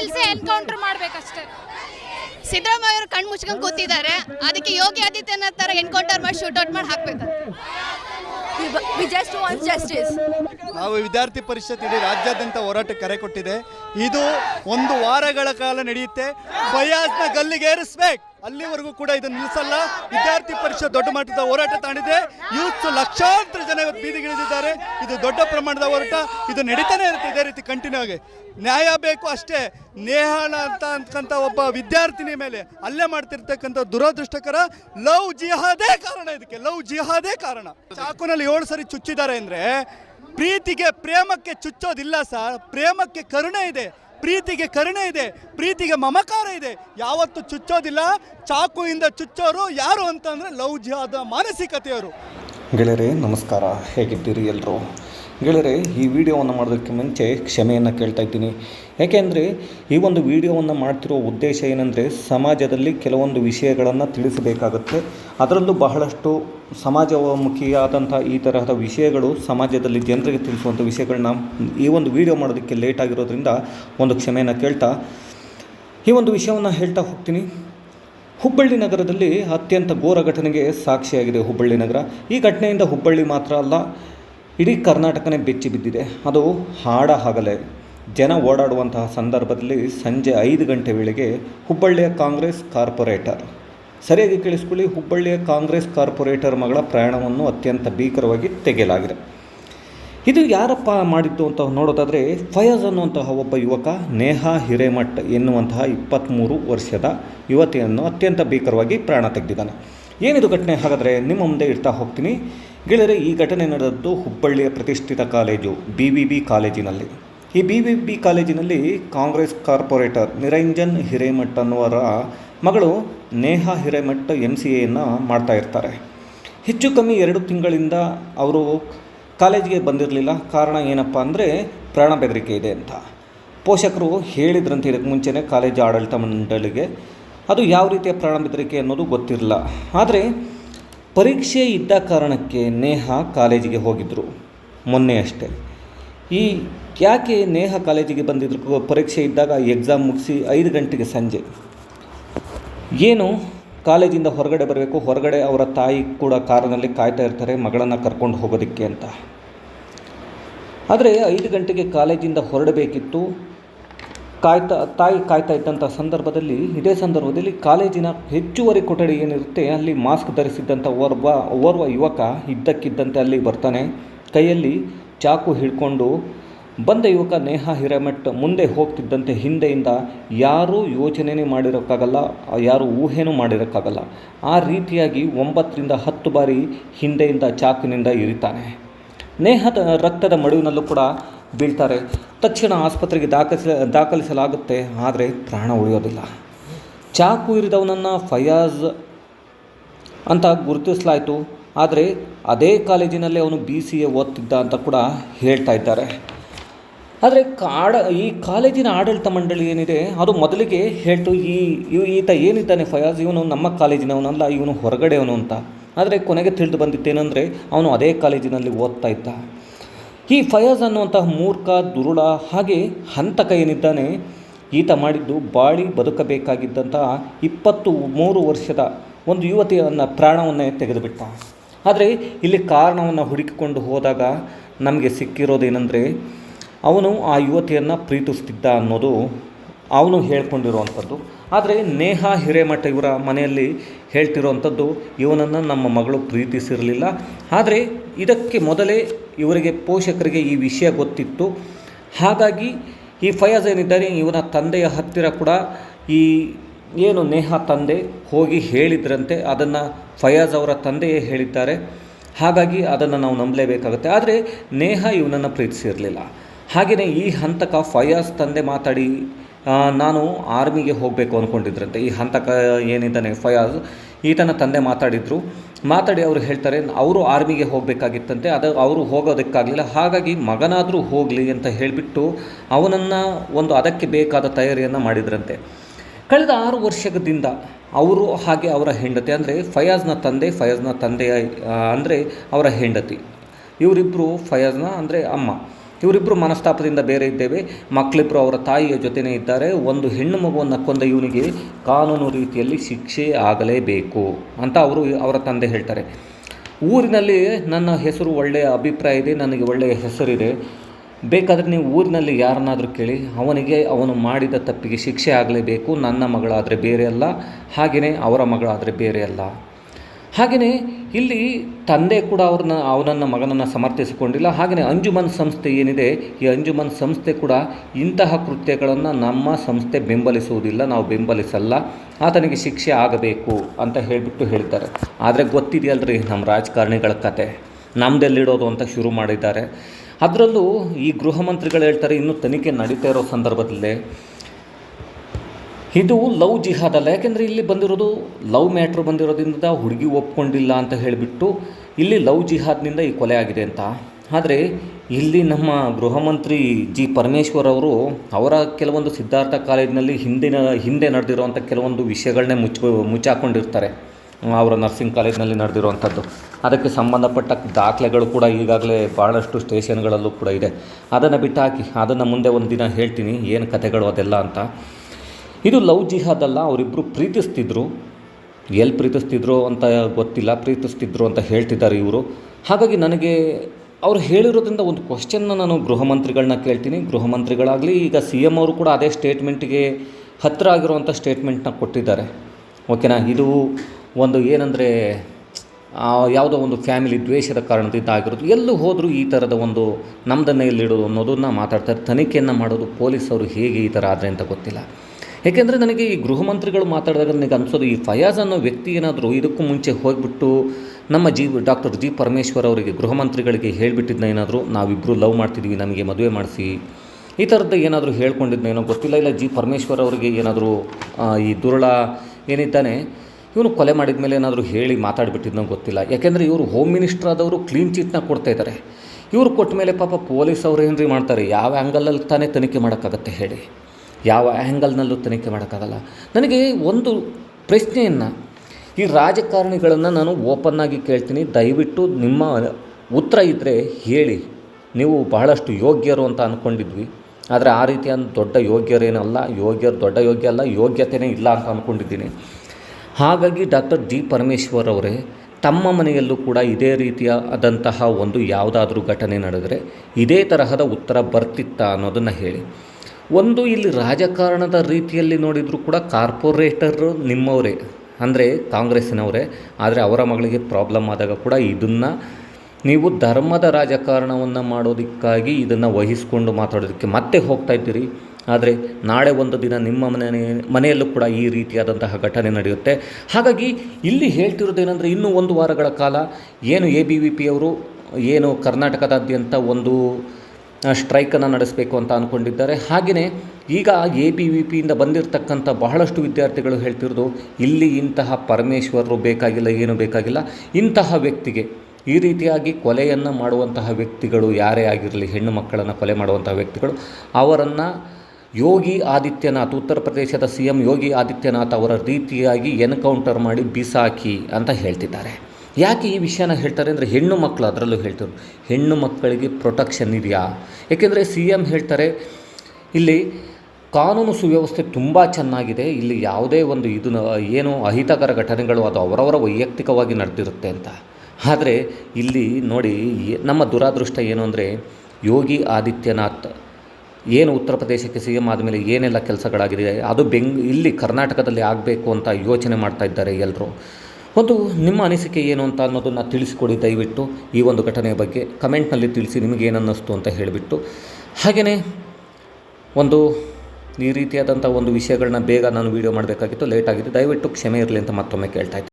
ನಿಲ್ಸಿ ಎನ್ಕೌಂಟರ್ ಮಾಡ್ಬೇಕಷ್ಟೇ. ಸಿದ್ದರಾಮಯ್ಯ ಅವರು ಕಣ್ಣು ಮುಚ್ಕೊಂಡು ಕೂತಿದ್ದಾರೆ. ಅದಕ್ಕೆ ಯೋಗಿ ಆದಿತ್ಯನಾಥ್ ತರ ಎನ್ಕೌಂಟರ್ ಮಾಡಿ ಶೂಟ್ ಔಟ್ ಮಾಡಿ ಹಾಕ್ಬೇಕು. ನಾವು ವಿದ್ಯಾರ್ಥಿ ಪರಿಷತ್ ಇಡೀ ರಾಜ್ಯಾದ್ಯಂತ ಹೋರಾಟ ಕರೆ ಕೊಟ್ಟಿದೆ. ಇದು ಒಂದು ವಾರಗಳ ಕಾಲ ನಡೆಯುತ್ತೆ. ಫಯಾಜ್ನ ಗಲ್ಲಿಗೇರಿಸ್ಬೇಕು. ಅಲ್ಲಿವರೆಗೂ ಕೂಡ ಇದು ನಿಲ್ಲಿಸಲ್ಲ. ವಿದ್ಯಾರ್ಥಿ ಪರಿಷತ್ ದೊಡ್ಡ ಮಟ್ಟದ ಹೋರಾಟ ತಾಣಿದೆ. ಯೂತ್ ಲಕ್ಷಾಂತರ ಜನ ಬೀದಿಗಿಳಿದಿದ್ದಾರೆ ಇದು ದೊಡ್ಡ ಪ್ರಮಾಣದ ಹೋರಾಟ. ಇದು ನಡೀತಾನೆ ಇರುತ್ತೆ ಇದೇ ರೀತಿ ಕಂಟಿನ್ಯೂ ಆಗಿ ನ್ಯಾಯ ಬೇಕು ಅಷ್ಟೇ. ನೇಹಾಳ ಅಂತ ಅಂತಕ್ಕಂಥ ಒಬ್ಬ ವಿದ್ಯಾರ್ಥಿನಿ ಮೇಲೆ ಅಲ್ಲೇ ಮಾಡ್ತಿರ್ತಕ್ಕಂಥ ದುರದೃಷ್ಟಕರ ಲವ್ ಜಿಹಾದೇ ಕಾರಣ ಇದಕ್ಕೆ. ಲವ್ ಜಿಹಾದೇ ಕಾರಣ. ಚಾಕುನಲ್ಲಿ ಏಳು ಸರಿ ಚುಚ್ಚಿದ್ದಾರೆ ಅಂದರೆ ಪ್ರೀತಿಗೆ ಪ್ರೇಮಕ್ಕೆ ಚುಚ್ಚೋದಿಲ್ಲ ಸರ್. ಪ್ರೇಮಕ್ಕೆ ಕರುಣೆ ಇದೆ. ಪ್ರೀತಿಗೆ ಕರುಣೆ ಇದೆ, ಪ್ರೀತಿಗೆ ಮಮಕಾರ ಇದೆ. ಯಾವತ್ತು ಚುಚ್ಚೋದಿಲ್ಲ, ಚಾಕುಯಿಂದ ಚುಚ್ಚೋರು ಯಾರು ಅಂತಂದ್ರೆ ಲವ್ ಜಿಹಾದ ಮಾನಸಿಕತೆಯವರು. ಗೆಳೆಯರೇ, ನಮಸ್ಕಾರ. ಹೇಗಿದ್ದೀರಿ ಎಲ್ಲರೂ ಗೆಳೆಯರೇ, ಈ ವಿಡಿಯೋವನ್ನು ಮಾಡೋದಕ್ಕೆ ಮುಂಚೆ ಕ್ಷಮೆಯನ್ನು ಕೇಳ್ತಾ ಇದ್ದೀನಿ. ಯಾಕೆಂದರೆ, ಈ ಒಂದು ವಿಡಿಯೋವನ್ನು ಮಾಡ್ತಿರೋ ಉದ್ದೇಶ ಏನಂದರೆ, ಸಮಾಜದಲ್ಲಿ ಕೆಲವೊಂದು ವಿಷಯಗಳನ್ನು ತಿಳಿಸಬೇಕಾಗುತ್ತೆ. ಅದರಲ್ಲೂ ಬಹಳಷ್ಟು ಸಮಾಜಮುಖಿಯಾದಂಥ ಈ ತರಹದ ವಿಷಯಗಳು ಸಮಾಜದಲ್ಲಿ ಜನರಿಗೆ ತಿಳಿಸುವಂಥ ವಿಷಯಗಳನ್ನ ಈ ಒಂದು ವಿಡಿಯೋ ಮಾಡೋದಕ್ಕೆ ಲೇಟ್ ಆಗಿರೋದ್ರಿಂದ ಒಂದು ಕ್ಷಮೆಯನ್ನು ಕೇಳ್ತಾ, ಈ ಒಂದು ವಿಷಯವನ್ನು ಹೇಳ್ತಾ ಹೋಗ್ತೀನಿ. ಹುಬ್ಬಳ್ಳಿ ನಗರದಲ್ಲಿ ಅತ್ಯಂತ ಘೋರ ಘಟನೆಗೆ ಸಾಕ್ಷಿಯಾಗಿದೆ ಹುಬ್ಬಳ್ಳಿ ನಗರ. ಈ ಘಟನೆಯಿಂದ ಹುಬ್ಬಳ್ಳಿ ಮಾತ್ರ ಅಲ್ಲ ಇಡೀ ಕರ್ನಾಟಕನೇ ಬೆಚ್ಚಿ ಬಿದ್ದಿದೆ. ಅದು ಹಾಡ ಹಗಲೇ. ಜನ ಓಡಾಡುವಂತಹ ಸಂದರ್ಭದಲ್ಲಿ ಸಂಜೆ ಐದು ಗಂಟೆ ವೇಳೆಗೆ ಹುಬ್ಬಳ್ಳಿಯ ಕಾಂಗ್ರೆಸ್ ಕಾರ್ಪೊರೇಟರ್. ಸರಿಯಾಗಿ ಕೇಳಿಸ್ಕೊಳ್ಳಿ, ಹುಬ್ಬಳ್ಳಿಯ ಕಾಂಗ್ರೆಸ್ ಕಾರ್ಪೊರೇಟರ್ ಮಗಳ ಪ್ರಯಾಣವನ್ನು ಅತ್ಯಂತ ಭೀಕರವಾಗಿ ತೆಗೆಯಲಾಗಿದೆ. ಇದು ಯಾರಪ್ಪ ಮಾಡಿದ್ದು ಅಂತ ನೋಡೋದಾದರೆ, ಫಯಾಜ್ ಅನ್ನುವಂತಹ ಒಬ್ಬ ಯುವಕ, ನೇಹಾ ಹಿರೇಮಠ್ ಎನ್ನುವಂತಹ ಇಪ್ಪತ್ತ್ಮೂರು ವರ್ಷದ ಯುವತಿಯನ್ನು ಅತ್ಯಂತ ಭೀಕರವಾಗಿ ಪ್ರಾಣ ತೆಗೆದಿದ್ದಾನೆ. ಏನಿದು ಘಟನೆ ಹಾಗಾದರೆ? ನಿಮ್ಮ ಮುಂದೆ ಇಡ್ತಾ ಹೋಗ್ತೀನಿ. ಗೆಳೆಯರೆ, ಈ ಘಟನೆ ನಡೆದದ್ದು ಹುಬ್ಬಳ್ಳಿಯ ಪ್ರತಿಷ್ಠಿತ ಕಾಲೇಜು ಬಿ ವಿ ಬಿ ಕಾಲೇಜಿನಲ್ಲಿ. ಈ ಬಿ ವಿ ಬಿ ಕಾಲೇಜಿನಲ್ಲಿ ಕಾಂಗ್ರೆಸ್ ಕಾರ್ಪೊರೇಟರ್ ನಿರಂಜನ್ ಹಿರೇಮಠ್ ಅನ್ನುವರ ಮಗಳು ನೇಹಾ ಹಿರೇಮಠ್ ಎಂ ಸಿ ಎಯನ್ನು ಮಾಡ್ತಾ ಇರ್ತಾರೆ. ಹೆಚ್ಚು ಕಮ್ಮಿ ಎರಡು ತಿಂಗಳಿಂದ ಅವರು ಕಾಲೇಜಿಗೆ ಬಂದಿರಲಿಲ್ಲ. ಕಾರಣ ಏನಪ್ಪ ಅಂದರೆ ಪ್ರಾಣ ಬೆದರಿಕೆ ಇದೆ ಅಂತ. ಪೋಷಕರು ಹೇಳಿದ್ರಂತೆ ಇದಕ್ಕೆ ಮುಂಚೆನೇ ಕಾಲೇಜು ಆಡಳಿತ ಮಂಡಳಿಗೆ. ಅದು ಯಾವ ರೀತಿಯ ಪ್ರಾಣ ಬೆದರಿಕೆ ಅನ್ನೋದು ಗೊತ್ತಿರಲಿಲ್ಲ ಆದರೆ ಪರೀಕ್ಷೆ ಇದ್ದ ಕಾರಣಕ್ಕೆ ನೇಹ ಕಾಲೇಜಿಗೆ ಹೋಗಿದ್ದರು ಮೊನ್ನೆಯಷ್ಟೇ. ಈ ಯಾಕೆ ನೇಹ ಕಾಲೇಜಿಗೆ ಬಂದಿದ್ರು? ಪರೀಕ್ಷೆ ಇದ್ದಾಗ ಎಕ್ಸಾಮ್ ಮುಗಿಸಿ ಐದು ಗಂಟೆಗೆ ಸಂಜೆ. ಏನು? ಕಾಲೇಜಿಂದ ಹೊರಗಡೆ ಬರಬೇಕು. ಹೊರಗಡೆ ಅವರ ತಾಯಿ ಕೂಡ ಕಾರಿನಲ್ಲಿ ಕಾಯ್ತಾ ಇರ್ತಾರೆ, ಮಗಳನ್ನು ಕರ್ಕೊಂಡು ಹೋಗೋದಕ್ಕೆ ಅಂತ. ಆದರೆ ಐದು ಗಂಟೆಗೆ ಕಾಲೇಜಿಂದ ಹೊರಡಬೇಕಿತ್ತು. ಕಾಯ್ತಾ, ತಾಯಿ ಕಾಯ್ತಾ ಇದ್ದಂಥ ಸಂದರ್ಭದಲ್ಲಿ, ಇದೇ ಸಂದರ್ಭದಲ್ಲಿ ಕಾಲೇಜಿನ ಹೆಚ್ಚುವರಿ ಕೊಠಡಿ ಏನಿರುತ್ತೆ, ಅಲ್ಲಿ ಮಾಸ್ಕ್ ಧರಿಸಿದ್ದಂಥ ಓರ್ವ ಓರ್ವ ಯುವಕ ಇದ್ದಕ್ಕಿದ್ದಂತೆ ಅಲ್ಲಿ ಬರ್ತಾನೆ. ಕೈಯಲ್ಲಿ ಚಾಕು ಹಿಡ್ಕೊಂಡು ಬಂದ ಯುವಕ ನೇಹ ಹಿರೇಮಠ್ ಮುಂದೆ ಹೋಗ್ತಿದ್ದಂತೆ ಹಿಂದೆಯಿಂದ ಯಾರೂ ಯೋಚನೆನೇ ಮಾಡಿರೋಕ್ಕಾಗಲ್ಲ, ಯಾರೂ ಊಹೆನೂ ಮಾಡಿರೋಕ್ಕಾಗಲ್ಲ. ಆ ರೀತಿಯಾಗಿ ಒಂಬತ್ತರಿಂದ ಹತ್ತು ಬಾರಿ ಹಿಂದೆಯಿಂದ ಚಾಕಿನಿಂದ ಇರಿತಾನೆ. ನೇಹದ ರಕ್ತದ ಮಡುವಿನಲ್ಲೂ ಕೂಡ ಬೀಳ್ತಾರೆ. ತಕ್ಷಣ ಆಸ್ಪತ್ರೆಗೆ ದಾಖಲಿಸ, ದಾಖಲಿಸಲಾಗುತ್ತೆ, ಆದರೆ ಪ್ರಾಣ ಉಳಿಯೋದಿಲ್ಲ. ಚಾಕು ಇರಿದವನನ್ನು ಫಯಾಜ್ ಅಂತ ಗುರುತಿಸಲಾಯಿತು. ಆದರೆ ಅದೇ ಕಾಲೇಜಿನಲ್ಲಿ ಅವನು ಬಿ ಸಿ ಎ ಓದ್ತಿದ್ದ ಅಂತ ಕೂಡ ಹೇಳ್ತಾ ಇದ್ದಾರೆ. ಆದರೆ ಕಾಡ, ಈ ಕಾಲೇಜಿನ ಆಡಳಿತ ಮಂಡಳಿ ಏನಿದೆ, ಅದು ಮೊದಲಿಗೆ ಹೇಳ್ತು, ಈ ಈತ ಏನಿದ್ದಾನೆ ಫಯಾಜ್? ಇವನು ನಮ್ಮ ಕಾಲೇಜಿನವನಲ್ಲ, ಇವನು ಹೊರಗಡೆಯವನು ಅಂತ. ಆದರೆ ಕೊನೆಗೆ ತಿಳಿದು ಬಂದಿದ್ದೇನೆಂದರೆ ಅವನು ಅದೇ ಕಾಲೇಜಿನಲ್ಲಿ ಓದ್ತಾ ಇದ್ದ. ಈ ಫಯಾಜ್ ಅನ್ನುವಂತಹ ಮೂರ್ಖ, ದುರುಳ ಹಾಗೆ ಹಂತಕ ಏನಿದ್ದಾನೆ, ಈತ ಮಾಡಿದ್ದು ಬಾಳಿ ಬದುಕಬೇಕಾಗಿದ್ದಂತಹ ಇಪ್ಪತ್ತು ಮೂರು ವರ್ಷದ ಒಂದು ಯುವತಿಯನ್ನು ಪ್ರಾಣವನ್ನೇ ತೆಗೆದುಬಿಟ್ಟ. ಆದರೆ ಇಲ್ಲಿ ಕಾರಣವನ್ನು ಹುಡುಕಿಕೊಂಡು ಹೋದಾಗ ನಮಗೆ ಸಿಕ್ಕಿರೋದೇನೆಂದರೆ, ಅವನು ಆ ಯುವತಿಯನ್ನು ಪ್ರೀತಿಸ್ತಿದ್ದ ಅನ್ನೋದು ಅವನು ಹೇಳ್ಕೊಂಡಿರುವಂಥದ್ದು. ಆದರೆ ನೇಹಾ ಹಿರೇಮಠ ಇವರ ಮನೆಯಲ್ಲಿ ಹೇಳ್ತಿರುವಂಥದ್ದು ಇವನನ್ನು ನಮ್ಮ ಮಗಳು ಪ್ರೀತಿಸಿರಲಿಲ್ಲ. ಆದರೆ ಇದಕ್ಕೆ ಮೊದಲೇ ಇವರಿಗೆ ಪೋಷಕರಿಗೆ ಈ ವಿಷಯ ಗೊತ್ತಿತ್ತು. ಹಾಗಾಗಿ ಈ ಫಯಾಜ್ ಏನಿದ್ದಾರೆ, ಇವನ ತಂದೆಯ ಹತ್ತಿರ ಕೂಡ ಈ ಏನು ನೇಹಾ ತಂದೆ ಹೋಗಿ ಹೇಳಿದ್ರಂತೆ, ಅದನ್ನು ಫಯಾಜ್ ಅವರ ತಂದೆಯೇ ಹೇಳಿದ್ದಾರೆ. ಹಾಗಾಗಿ ಅದನ್ನು ನಾವು ನಂಬಲೇಬೇಕಾಗುತ್ತೆ. ಆದರೆ ನೇಹ ಇವನನ್ನು ಪ್ರೀತಿಸಿರಲಿಲ್ಲ. ಹಾಗೆಯೇ ಈ ಹಂತಕ ಫಯಾಜ್ ತಂದೆ ಮಾತಾಡಿ ನಾನು ಆರ್ಮಿಗೆ ಹೋಗಬೇಕು ಅಂದ್ಕೊಂಡಿದ್ರಂತೆ ಈ ಹಂತಕ ಏನಿದ್ದಾನೆ ಫಯಾಜ್ ಈತನ ತಂದೆ ಮಾತಾಡಿದರು. ಮಾತಾಡಿ ಅವರು ಹೇಳ್ತಾರೆ, ಅವರು ಆರ್ಮಿಗೆ ಹೋಗಬೇಕಾಗಿತ್ತಂತೆ. ಅದು ಅವರು ಹೋಗೋದಕ್ಕಾಗಲಿಲ್ಲ. ಹಾಗಾಗಿ ಮಗನಾದರೂ ಹೋಗಲಿ ಅಂತ ಹೇಳಿಬಿಟ್ಟು ಅವನನ್ನು ಒಂದು ಅದಕ್ಕೆ ಬೇಕಾದ ತಯಾರಿಯನ್ನು ಮಾಡಿದ್ರಂತೆ. ಕಳೆದ ಆರು ವರ್ಷದಿಂದ ಅವರು ಹಾಗೆ ಅವರ ಹೆಂಡತಿ, ಅಂದರೆ ಫಯಾಜ್ನ ತಂದೆ, ಫಯಾಜ್ನ ತಂದೆಯ ಅಂದರೆ ಅವರ ಹೆಂಡತಿ. ಇವರಿಬ್ಬರು ಫಯಾಜ್ನ, ಅಂದರೆ ಅಮ್ಮ. ಇವರಿಬ್ಬರು ಮನಸ್ತಾಪದಿಂದ ಬೇರೆ ಇದ್ದೇವೆ. ಮಕ್ಕಳಿಬ್ಬರು ಅವರ ತಾಯಿಯ ಜೊತೆನೇ ಇದ್ದಾರೆ. ಒಂದು ಹೆಣ್ಣು ಮಗುವನ್ನು ಕೊಂದ ಇವನಿಗೆ ಕಾನೂನು ರೀತಿಯಲ್ಲಿ ಶಿಕ್ಷೆ ಆಗಲೇಬೇಕು ಅಂತ ಅವರು ಅವರ ತಂದೆ ಹೇಳ್ತಾರೆ. ಊರಿನಲ್ಲಿ ನನ್ನ ಹೆಸರು ಒಳ್ಳೆಯ ಅಭಿಪ್ರಾಯ ಇದೆ, ನನಗೆ ಒಳ್ಳೆಯ ಹೆಸರಿದೆ. ಬೇಕಾದರೆ ನೀವು ಊರಿನಲ್ಲಿ ಯಾರನ್ನಾದರೂ ಕೇಳಿ, ಅವನಿಗೆ ಅವನು ಮಾಡಿದ ತಪ್ಪಿಗೆ ಶಿಕ್ಷೆ ಆಗಲೇಬೇಕು. ನನ್ನ ಮಗಳಾದರೆ ಬೇರೆ ಅಲ್ಲ. ಹಾಗೆಯೇ ಅವರ ಮಗಳಾದರೆ ಬೇರೆ ಅಲ್ಲ. ಹಾಗೆಯೇ ಇಲ್ಲಿ ತಂದೆ ಕೂಡ ಅವ್ರನ್ನ, ಅವನನ್ನು, ಮಗನನ್ನು ಸಮರ್ಥಿಸಿಕೊಂಡಿಲ್ಲ. ಹಾಗೆಯೇ ಅಂಜುಮನ್ ಸಂಸ್ಥೆ ಏನಿದೆ, ಈ ಅಂಜುಮನ್ ಸಂಸ್ಥೆ ಕೂಡ ಇಂತಹ ಕೃತ್ಯಗಳನ್ನು ನಮ್ಮ ಸಂಸ್ಥೆ ಬೆಂಬಲಿಸುವುದಿಲ್ಲ, ನಾವು ಬೆಂಬಲಿಸಲ್ಲ. ಆತನಿಗೆ ಶಿಕ್ಷೆ ಆಗಬೇಕು ಅಂತ ಹೇಳಿಬಿಟ್ಟು ಹೇಳ್ತಾರೆ. ಆದರೆ ಗೊತ್ತಿದೆಯಲ್ರಿ ನಮ್ಮ ರಾಜಕಾರಣಿಗಳ ಕತೆ? ನಮ್ಮದೆಲ್ಲಿಡೋದು ಅಂತ ಶುರು ಮಾಡಿದ್ದಾರೆ. ಅದರಲ್ಲೂ ಈ ಗೃಹ ಮಂತ್ರಿಗಳು ಹೇಳ್ತಾರೆ, ಇನ್ನೂ ತನಿಖೆ ನಡೀತಾ ಇರೋ ಸಂದರ್ಭದಲ್ಲೇ ಇದು ಲವ್ ಜಿಹಾದ್ ಅಲ್ಲ. ಯಾಕೆಂದರೆ ಇಲ್ಲಿ ಬಂದಿರೋದು ಲವ್ ಮ್ಯಾಟ್ರ್ ಬಂದಿರೋದ್ರಿಂದ ಹುಡುಗಿ ಒಪ್ಕೊಂಡಿಲ್ಲ ಅಂತ ಹೇಳಿಬಿಟ್ಟು ಇಲ್ಲಿ ಲವ್ ಜಿಹಾದ್ನಿಂದ ಈ ಕೊಲೆ ಆಗಿದೆ ಅಂತ. ಆದರೆ ಇಲ್ಲಿ ನಮ್ಮ ಗೃಹ ಮಂತ್ರಿ ಜಿ ಪರಮೇಶ್ವರ್ ಅವರು ಅವರ ಕೆಲವೊಂದು ಸಿದ್ಧಾರ್ಥ ಕಾಲೇಜಿನಲ್ಲಿ ಹಿಂದಿನ, ಹಿಂದೆ ನಡೆದಿರುವಂಥ ಕೆಲವೊಂದು ವಿಷಯಗಳನ್ನೇ ಮುಚ್ಚ, ಮುಚ್ಚಾಕೊಂಡಿರ್ತಾರೆ. ಅವರ ನರ್ಸಿಂಗ್ ಕಾಲೇಜಿನಲ್ಲಿ ನಡೆದಿರುವಂಥದ್ದು. ಅದಕ್ಕೆ ಸಂಬಂಧಪಟ್ಟ ದಾಖಲೆಗಳು ಕೂಡ ಈಗಾಗಲೇ ಭಾಳಷ್ಟು ಸ್ಟೇಷನ್ಗಳಲ್ಲೂ ಕೂಡ ಇದೆ. ಅದನ್ನು ಬಿಟ್ಟಾಕಿ, ಅದನ್ನು ಮುಂದೆ ಒಂದು ದಿನ ಹೇಳ್ತೀನಿ, ಏನು ಕಥೆಗಳು ಅದೆಲ್ಲ ಅಂತ. ಇದು ಲವ್ ಜಿಹಾದ್ ಅಲ್ಲ ಅವರಿಬ್ಬರು ಪ್ರೀತಿಸ್ತಿದ್ರು. ಎಲ್ಲಿ ಪ್ರೀತಿಸ್ತಿದ್ರು ಅಂತ ಗೊತ್ತಿಲ್ಲ, ಪ್ರೀತಿಸ್ತಿದ್ರು ಅಂತ ಹೇಳ್ತಿದ್ದಾರೆ ಇವರು. ಹಾಗಾಗಿ ನನಗೆ ಅವ್ರು ಹೇಳಿರೋದ್ರಿಂದ ಒಂದು ಕ್ವಶನ್ನ ನಾನು ಗೃಹ ಮಂತ್ರಿಗಳನ್ನ ಕೇಳ್ತೀನಿ. ಗೃಹ ಮಂತ್ರಿಗಳಾಗಲಿ, ಈಗ ಸಿ ಎಂ ಅವರು ಕೂಡ ಅದೇ ಸ್ಟೇಟ್ಮೆಂಟಿಗೆ ಹತ್ತಿರ ಆಗಿರುವಂಥ ಸ್ಟೇಟ್ಮೆಂಟ್ನ ಕೊಟ್ಟಿದ್ದಾರೆ. ಓಕೆನಾ ಇದು ಒಂದು ಏನಂದರೆ ಯಾವುದೋ ಒಂದು ಫ್ಯಾಮಿಲಿ ದ್ವೇಷದ ಕಾರಣದಿಂದ ಆಗಿರೋದು ಎಲ್ಲೂ ಹೋದರೂ ಈ ಥರದ ಒಂದು ನಮ್ಮದನ್ನೇ ಎಲ್ಲಿಡೋದು ಅನ್ನೋದನ್ನ ಮಾತಾಡ್ತಾರೆ. ತನಿಖೆಯನ್ನು ಮಾಡೋದು ಪೊಲೀಸವರು ಹೇಗೆ ಈ ಥರ ಆದರೆ ಅಂತ ಗೊತ್ತಿಲ್ಲ. ಏಕೆಂದರೆ ನನಗೆ ಈ ಗೃಹ ಮಂತ್ರಿಗಳು ಮಾತಾಡಿದಾಗ ನನಗೆ ಅನಿಸೋದು, ಈ ಫಯಾಜ್ ಅನ್ನೋ ವ್ಯಕ್ತಿ ಏನಾದರೂ ಇದಕ್ಕೂ ಮುಂಚೆ ಹೋಗಿಬಿಟ್ಟು ನಮ್ಮ ಜಿ, ಡಾಕ್ಟರ್ ಜಿ ಪರಮೇಶ್ವರ್ ಅವರಿಗೆ, ಗೃಹ ಮಂತ್ರಿಗಳಿಗೆ ಹೇಳಿಬಿಟ್ಟಿದ್ನ ಏನಾದರೂ ನಾವಿಬ್ಬರು ಲವ್ ಮಾಡ್ತಿದ್ವಿ, ನಮಗೆ ಮದುವೆ ಮಾಡಿಸಿ, ಈ ಥರದ್ದು ಏನಾದರೂ ಹೇಳ್ಕೊಂಡಿದ್ನೇನೋ ಗೊತ್ತಿಲ್ಲ. ಇಲ್ಲ, ಜಿ ಪರಮೇಶ್ವರ್ ಅವರಿಗೆ ಏನಾದರೂ ಈ ದುರುಳ ಏನಿದ್ದಾನೆ, ಇವನು ಕೊಲೆ ಮಾಡಿದ ಮೇಲೆ ಏನಾದರೂ ಹೇಳಿ ಮಾತಾಡಿಬಿಟ್ಟಿದ್ನೋ ಗೊತ್ತಿಲ್ಲ. ಯಾಕೆಂದರೆ ಇವರು ಹೋಮ್ ಮಿನಿಸ್ಟರ್ ಆದವರು ಕ್ಲೀನ್ ಚೀಟ್ನ ಕೊಡ್ತಾ ಇದ್ದಾರೆ. ಇವರು ಕೊಟ್ಟ ಮೇಲೆ ಪಾಪ ಪೊಲೀಸ್ ಅವರು ಏನ್ರಿ ಮಾಡ್ತಾರೆ? ಯಾವ ಆ್ಯಂಗಲಲ್ಲಿ ತಾನೇ ತನಿಖೆ ಮಾಡೋಕ್ಕಾಗತ್ತೆ ಹೇಳಿ. ಯಾವ ಆ್ಯಂಗಲ್ನಲ್ಲೂ ತನಿಖೆ ಮಾಡೋಕ್ಕಾಗಲ್ಲ. ನನಗೆ ಒಂದು ಪ್ರಶ್ನೆಯನ್ನು ಈ ರಾಜಕಾರಣಿಗಳನ್ನು ನಾನು ಓಪನ್ನಾಗಿ ಕೇಳ್ತೀನಿ. ದಯವಿಟ್ಟು ನಿಮ್ಮ ಉತ್ತರ ಇದ್ದರೆ ಹೇಳಿ. ನೀವು ಬಹಳಷ್ಟು ಯೋಗ್ಯರು ಅಂತ ಅಂದ್ಕೊಂಡಿದ್ವಿ ಆದರೆ ಆ ರೀತಿಯ ದೊಡ್ಡ ಯೋಗ್ಯರೇನಲ್ಲ, ಯೋಗ್ಯರು ದೊಡ್ಡ ಯೋಗ್ಯ ಅಲ್ಲ ಯೋಗ್ಯತೆಯೇ ಇಲ್ಲ ಅಂತ ಅಂದ್ಕೊಂಡಿದ್ದೀನಿ ಹಾಗಾಗಿ ಡಾಕ್ಟರ್ ಜಿ ಪರಮೇಶ್ವರ್ ಅವರೇ, ತಮ್ಮ ಮನೆಯಲ್ಲೂ ಕೂಡ ಇದೇ ರೀತಿಯ ಆದಂತಹ ಒಂದು ಯಾವುದಾದ್ರೂ ಘಟನೆ ನಡೆದರೆ ಇದೇ ತರಹದ ಉತ್ತರ ಬರ್ತಿತ್ತ ಅನ್ನೋದನ್ನು ಹೇಳಿ. ಒಂದು ಇಲ್ಲಿ ರಾಜಕಾರಣದ ರೀತಿಯಲ್ಲಿ ನೋಡಿದರೂ ಕೂಡ ಕಾರ್ಪೊರೇಟರ್ ನಿಮ್ಮವರೇ, ಅಂದರೆ ಕಾಂಗ್ರೆಸ್ಸಿನವರೇ, ಆದರೆ ಅವರ ಮಗಳಿಗೆ ಪ್ರಾಬ್ಲಮ್ ಆದಾಗ ಕೂಡ ಇದನ್ನು ನೀವು ಧರ್ಮದ ರಾಜಕಾರಣವನ್ನು ಮಾಡೋದಕ್ಕಾಗಿ ಇದನ್ನು ವಹಿಸಿಕೊಂಡು ಮಾತಾಡೋದಕ್ಕೆ ಮತ್ತೆ ಹೋಗ್ತಾ ಇದ್ದೀರಿ. ಆದರೆ ನಾಳೆ ಒಂದು ದಿನ ನಿಮ್ಮ ಮನೆ ಮನೆಯಲ್ಲೂ ಕೂಡ ಈ ರೀತಿಯಾದಂತಹ ಘಟನೆ ನಡೆಯುತ್ತೆ. ಹಾಗಾಗಿ ಇಲ್ಲಿ ಹೇಳ್ತಿರೋದೇನೆಂದರೆ ಇನ್ನೂ ಒಂದು ವಾರಗಳ ಕಾಲ ಏನು ಎ ಬಿ ವಿ ಪಿಯವರು ಏನು ಕರ್ನಾಟಕದಾದ್ಯಂತ ಒಂದು ಸ್ಟ್ರೈಕನ್ನು ನಡೆಸಬೇಕು ಅಂತ ಅಂದ್ಕೊಂಡಿದ್ದಾರೆ. ಹಾಗೆಯೇ ಈಗ ಎ ಪಿ ವಿ ಪಿಯಿಂದ ಬಂದಿರತಕ್ಕಂಥ ಬಹಳಷ್ಟು ವಿದ್ಯಾರ್ಥಿಗಳು ಹೇಳ್ತಿರೋದು, ಇಲ್ಲಿ ಇಂತಹ ಪರಮೇಶ್ವರರು ಬೇಕಾಗಿಲ್ಲ, ಏನು ಬೇಕಾಗಿಲ್ಲ. ಇಂತಹ ವ್ಯಕ್ತಿಗೆ, ಈ ರೀತಿಯಾಗಿ ಕೊಲೆಯನ್ನು ಮಾಡುವಂತಹ ವ್ಯಕ್ತಿಗಳು ಯಾರೇ ಆಗಿರಲಿ, ಹೆಣ್ಣು ಮಕ್ಕಳನ್ನು ಕೊಲೆ ಮಾಡುವಂತಹ ವ್ಯಕ್ತಿಗಳು, ಅವರನ್ನು ಯೋಗಿ ಆದಿತ್ಯನಾಥ್, ಉತ್ತರ ಪ್ರದೇಶದ ಸಿ ಎಂ ಯೋಗಿ ಆದಿತ್ಯನಾಥ್ ಅವರ ರೀತಿಯಾಗಿ ಎನ್ಕೌಂಟರ್ ಮಾಡಿ ಬಿಸಾಕಿ ಅಂತ ಹೇಳ್ತಿದ್ದಾರೆ. ಯಾಕೆ ಈ ವಿಷಯನ ಹೇಳ್ತಾರೆ ಅಂದರೆ ಹೆಣ್ಣು ಮಕ್ಕಳು ಅದರಲ್ಲೂ ಹೇಳ್ತಾರೆ. ಹೆಣ್ಣು ಮಕ್ಕಳಿಗೆ ಪ್ರೊಟೆಕ್ಷನ್ ಇದೆಯಾ? ಏಕೆಂದರೆ ಸಿ ಎಂ ಹೇಳ್ತಾರೆ, ಇಲ್ಲಿ ಕಾನೂನು ಸುವ್ಯವಸ್ಥೆ ತುಂಬ ಚೆನ್ನಾಗಿದೆ. ಇಲ್ಲಿ ಯಾವುದೇ ಒಂದು ಇದು ಏನು ಅಹಿತಕರ ಘಟನೆಗಳು ಅದು ಅವರವರ ವೈಯಕ್ತಿಕವಾಗಿ ನಡೆದಿರುತ್ತೆ ಅಂತ. ಆದರೆ ಇಲ್ಲಿ ನೋಡಿ ನಮ್ಮ ದುರಾದೃಷ್ಟ ಏನು ಅಂದರೆ ಯೋಗಿ ಆದಿತ್ಯನಾಥ್ ಏನು ಉತ್ತರ ಪ್ರದೇಶಕ್ಕೆ ಸಿ ಎಂ ಆದಮೇಲೆ ಏನೆಲ್ಲ ಕೆಲಸಗಳಾಗಿದೆ, ಅದು ಬೆಂಗ್, ಇಲ್ಲಿ ಕರ್ನಾಟಕದಲ್ಲಿ ಆಗಬೇಕು ಅಂತ ಯೋಚನೆ ಮಾಡ್ತಾ ಇದ್ದಾರೆ ಎಲ್ಲರೂ ಒಂದು ನಿಮ್ಮ ಅನಿಸಿಕೆ ಏನು ಅಂತ ಅನ್ನೋದನ್ನು ತಿಳಿಸಿಕೊಡಿ ದಯವಿಟ್ಟು ಈ ಒಂದು ಘಟನೆಯ ಬಗ್ಗೆ ಕಮೆಂಟ್ನಲ್ಲಿ ತಿಳಿಸಿ ನಿಮಗೆ ಏನು ಅನ್ನಿಸ್ತು ಅಂತ ಹೇಳಿಬಿಟ್ಟು. ಹಾಗೆಯೇ ಒಂದು ಈ ರೀತಿಯಾದಂಥ ಒಂದು ವಿಷಯಗಳನ್ನ ಬೇಗ ನಾನು ವೀಡಿಯೋ ಮಾಡಬೇಕಾಗಿತ್ತು ಲೇಟ್ ಆಗಿತ್ತು. ದಯವಿಟ್ಟು ಕ್ಷಮೆ ಇರಲಿ ಅಂತ ಮತ್ತೊಮ್ಮೆ ಕೇಳ್ತಾ